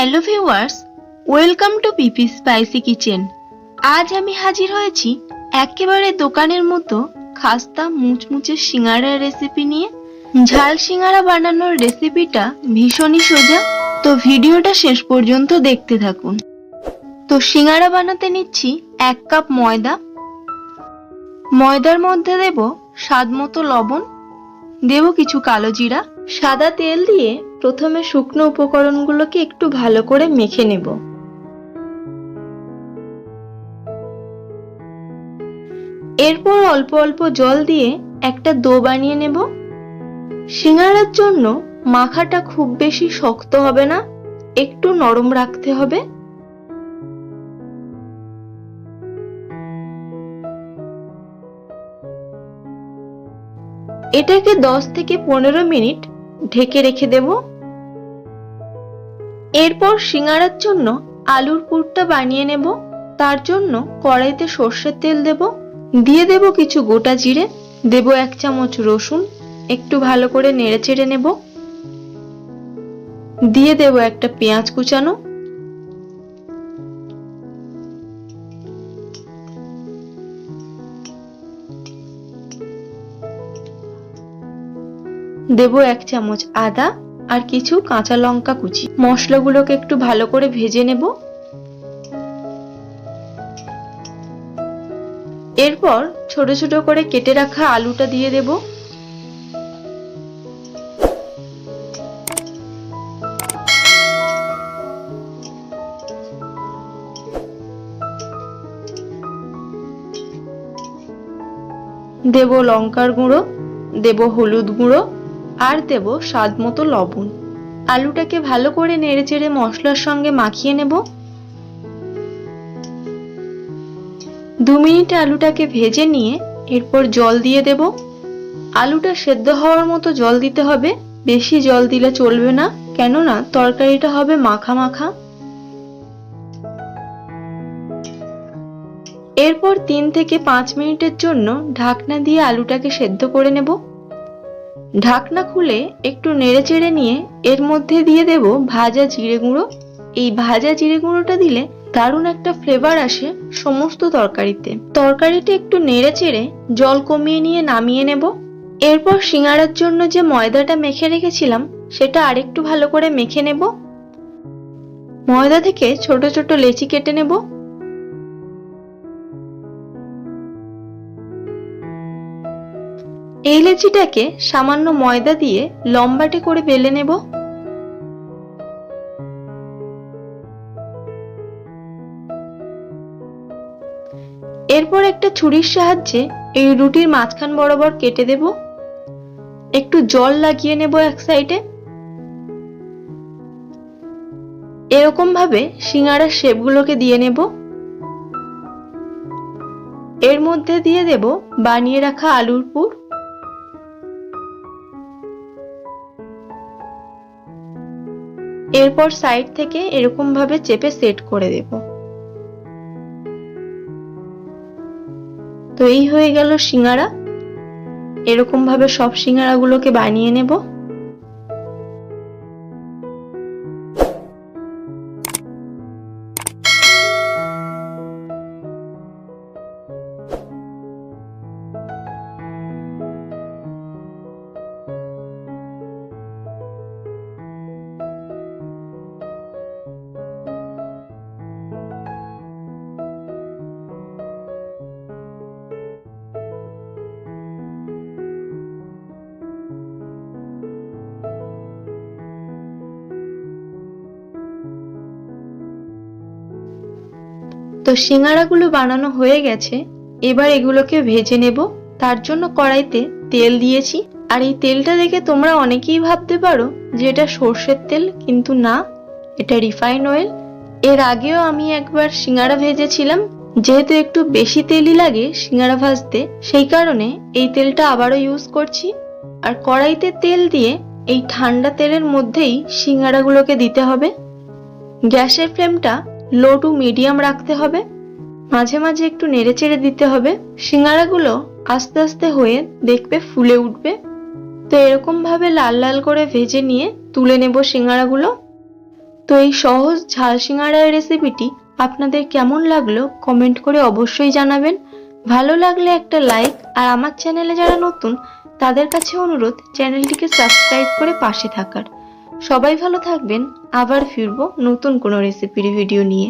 Hello viewers, welcome to PP spicy kitchen. আজ আমি হাজির হয়েছি একেবারে দোকানের মতো খাস্তা মুচমুচে সিঙ্গারার রেসিপি নিয়ে। ঝাল সিঙ্গারা বানানোর রেসিপিটা ভীষণই সোজা। তো ভিডিওটা শেষ পর্যন্ত দেখতে থাকুন। তো সিঙ্গারা বানাতে নিচ্ছি এক কাপ ময়দা। ময়দার মধ্যে দেব স্বাদ মতো লবণ। দেব কিছু কালো জিরা। সাদা তেল দিয়ে প্রথমে শুকনো উপকরণগুলোকে একটু ভালো করে মেখে নেব। এরপর অল্প অল্প জল দিয়ে একটা দো বানিয়ে নেব। সিঙ্গারার জন্য মাখাটা খুব বেশি শক্ত হবে না, একটু নরম রাখতে হবে। এটাকে দশ থেকে পনেরো মিনিট ঢেকে রেখে দেব। এরপর সিঙ্গারার জন্য আলুর পুরটা বানিয়ে নেব। তার জন্য কড়াইতে সর্ষের তেল দেব। দিয়ে দেব কিছু গোটা জিরে। দেব এক চামচ রসুন। একটু ভালো করে নেড়ে চেড়ে নেব। দিয়ে দেব একটা পেঁয়াজ কুচানো। দেব এক চামচ আদা। আর কিছু কাঁচা লঙ্কা কুচি। মশলাগুলোকে একটু ভালো করে ভেজে নেব। এরপর ছোট ছোট করে কেটে রাখা আলুটা দিয়ে দেব। দেব লঙ্কার গুঁড়ো, দেব হলুদ গুঁড়ো আর দেব স্বাদ মতো লবণ। আলুটাকে ভালো করে নেড়েচেড়ে মশলার সঙ্গে মাখিয়ে নেব। দু মিনিট আলুটাকে ভেজে নিয়ে এরপর জল দিয়ে দেব। আলুটা সেদ্ধ হওয়ার মতো জল দিতে হবে, বেশি জল দিলে চলবে না, কেননা তরকারিটা হবে মাখা মাখা। এরপর তিন থেকে পাঁচ মিনিটের জন্য ঢাকনা দিয়ে আলুটাকে সেদ্ধ করে নেব। ঢাকনা খুলে একটু নেড়ে চেড়ে নিয়ে এর মধ্যে দিয়ে দেব ভাজা জিরে গুঁড়ো। এই ভাজা জিরে গুঁড়োটা দিলে দারুণ একটা ফ্লেভার আসে সমস্ত তরকারিতে। তরকারিটা একটু নেড়ে চেড়ে জল কমিয়ে নিয়ে নামিয়ে নেব। এরপর সিঙ্গারার জন্য যে ময়দাটা মেখে রেখেছিলাম, সেটা আরেকটু ভালো করে মেখে নেব। ময়দা থেকে ছোট ছোট লেচি কেটে নেব। এই লেচিটাকে সামান্য ময়দা দিয়ে লম্বাটে করে বেলে নেব। এরপর একটা ছুরির সাহায্যে এই রুটির মাঝখান বরাবর কেটে দেব। একটু জল লাগিয়ে নেব এক সাইডে। এরকম ভাবে সিঙ্গারার শেপগুলোকে দিয়ে নেব। এর মধ্যে দিয়ে দেব বানিয়ে রাখা আলুর পুর। এরপর সাইড থেকে এরকম ভাবে চেপে সেট করে দেব। তো এই হয়ে গেল সিঙ্গারা। এরকম ভাবে সব সিঙ্গারাগুলোকে বানিয়ে নেব। তো সিঙ্গারাগুলো বানানো হয়ে গেছে, এবার এগুলোকে ভেজে নেব। তার জন্য কড়াইতে তেল দিয়েছি। আর এই তেলটা দেখে তোমরা অনেকেই ভাবতে পারো যে এটা সর্ষের তেল, কিন্তু না, এটা রিফাইন অয়েল। এর আগেও আমি একবার সিঙ্গারা ভেজেছিলাম। যেহেতু একটু বেশি তেলই লাগে সিঙ্গারা ভাজতে, সেই কারণে এই তেলটা আবারও ইউজ করছি। আর কড়াইতে তেল দিয়ে এই ঠান্ডা তেলের মধ্যেই সিঙ্গারাগুলোকে দিতে হবে। গ্যাসের ফ্লেমটা লো টু মিডিয়াম রাখতে হবে। মাঝে মাঝে একটু নেড়ে চেড়ে দিতে হবে। সিঙ্গারাগুলো আস্তে আস্তে হয়ে দেখবে ফুলে উঠবে। তো এরকমভাবে লাল লাল করে ভেজে নিয়ে তুলে নেব সিঙ্গারাগুলো। তো এই সহজ ঝাল সিঙ্গারার রেসিপিটি আপনাদের কেমন লাগল কমেন্ট করে অবশ্যই জানাবেন। ভালো লাগলে একটা লাইক আর আমার চ্যানেলে যারা নতুন, তাদের কাছে অনুরোধ চ্যানেলটিকে সাবস্ক্রাইব করে পাশে থাকার। সবাই ভালো থাকবেন আবার ফিরবো নতুন কোনো রেসিপির ভিডিও নিয়ে।